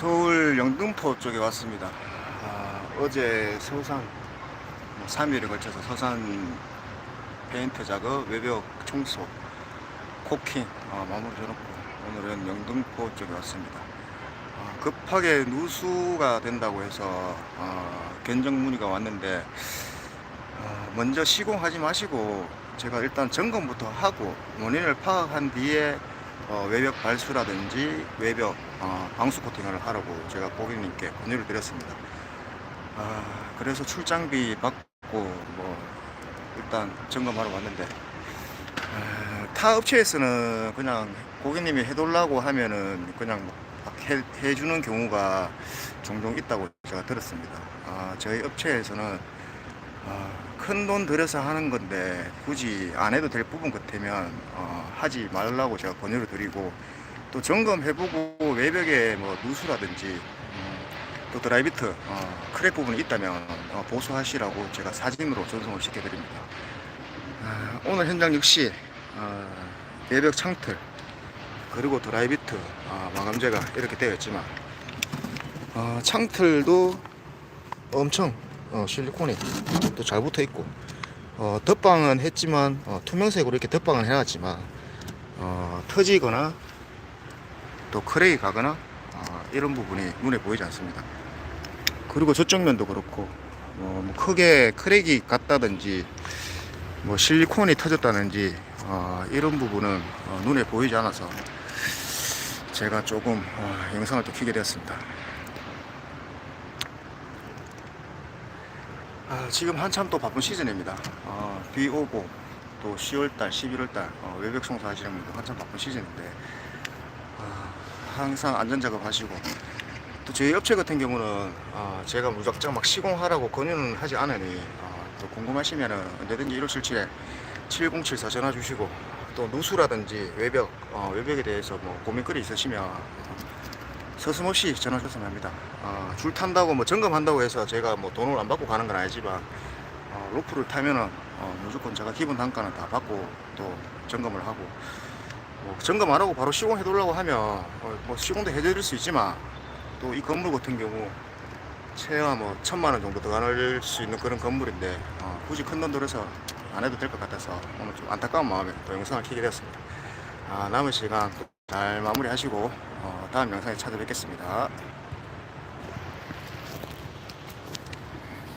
서울 영등포 쪽에 왔습니다. 아, 어제 서산 뭐 3일에 걸쳐서 서산 페인트 작업, 외벽 청소, 코킹 어, 마무리 해놓고 오늘은 영등포 쪽에 왔습니다. 아, 급하게 누수가 된다고 해서 어, 견적 문의가 왔는데 어, 먼저 시공하지 마시고 제가 일단 점검부터 하고 원인을 파악한 뒤에 어, 외벽 발수라든지 외벽 어, 방수 코팅을 하라고 제가 고객님께 권유를 드렸습니다. 아, 그래서 출장비 받고 뭐 일단 점검하러 왔는데 아, 타 업체에서는 그냥 고객님이 해달라고 하면은 그냥 막 해, 해주는 경우가 종종 있다고 제가 들었습니다. 아, 저희 업체에서는 큰돈 들여서 하는 건데 굳이 안 해도 될 부분 같으면 어, 하지 말라고 제가 권유를 드리고 또 점검해보고 외벽에 뭐 누수라든지 음, 또 드라이비트 어, 크랙 부분이 있다면 어, 보수하시라고 제가 사진으로 전송을 시켜드립니다. 아, 오늘 현장 역시 어, 외벽 창틀 그리고 드라이비트 어, 마감재가 이렇게 되어 있지만 어, 창틀도 엄청 어, 실리콘이 또 잘 붙어 있고 어, 덧방은 했지만 어, 투명색으로 이렇게 덧방은 해놨지만 어, 터지거나 또 크랙이 가거나 어, 이런 부분이 눈에 보이지 않습니다. 그리고 저쪽 면도 그렇고 어, 뭐 크게 크랙이 갔다든지 뭐 실리콘이 터졌다든지 어, 이런 부분은 어, 눈에 보이지 않아서 제가 조금 어, 영상을 또 켜게 되었습니다. 아, 지금 한참 또 바쁜 시즌입니다. 어, 비 오고 또 10월달, 11월달 어, 외벽 청소 하시는 분들 한참 바쁜 시즌인데 아, 항상 안전 작업 하시고 또 저희 업체 같은 경우는 아, 제가 무작정 막 시공하라고 권유는 하지 않으니 아, 또 궁금하시면은 언제든지 1호실치에 7074 전화 주시고 또 누수라든지 외벽 어, 외벽에 대해서 뭐 고민거리 있으시면 서슴없이 전화 주셨으면 합니다. 어, 줄 탄다고 뭐 점검한다고 해서 제가 뭐 돈을 안 받고 가는 건 아니지만 어, 로프를 타면은 어, 무조건 제가 기본 단가는 다 받고 또 점검을 하고 뭐 점검 안 하고 바로 시공해 두려고 하면 어, 뭐 시공도 해드릴 수 있지만 또 이 건물 같은 경우 최하 뭐 천만 원 정도 더 가날 수 있는 그런 건물인데 어, 굳이 큰 돈 들여서 안 해도 될 것 같아서 오늘 좀 안타까운 마음에 또 영상을 켜게 되었습니다. 아, 남은 시간 잘 마무리하시고 어, 다음 영상에 찾아뵙겠습니다.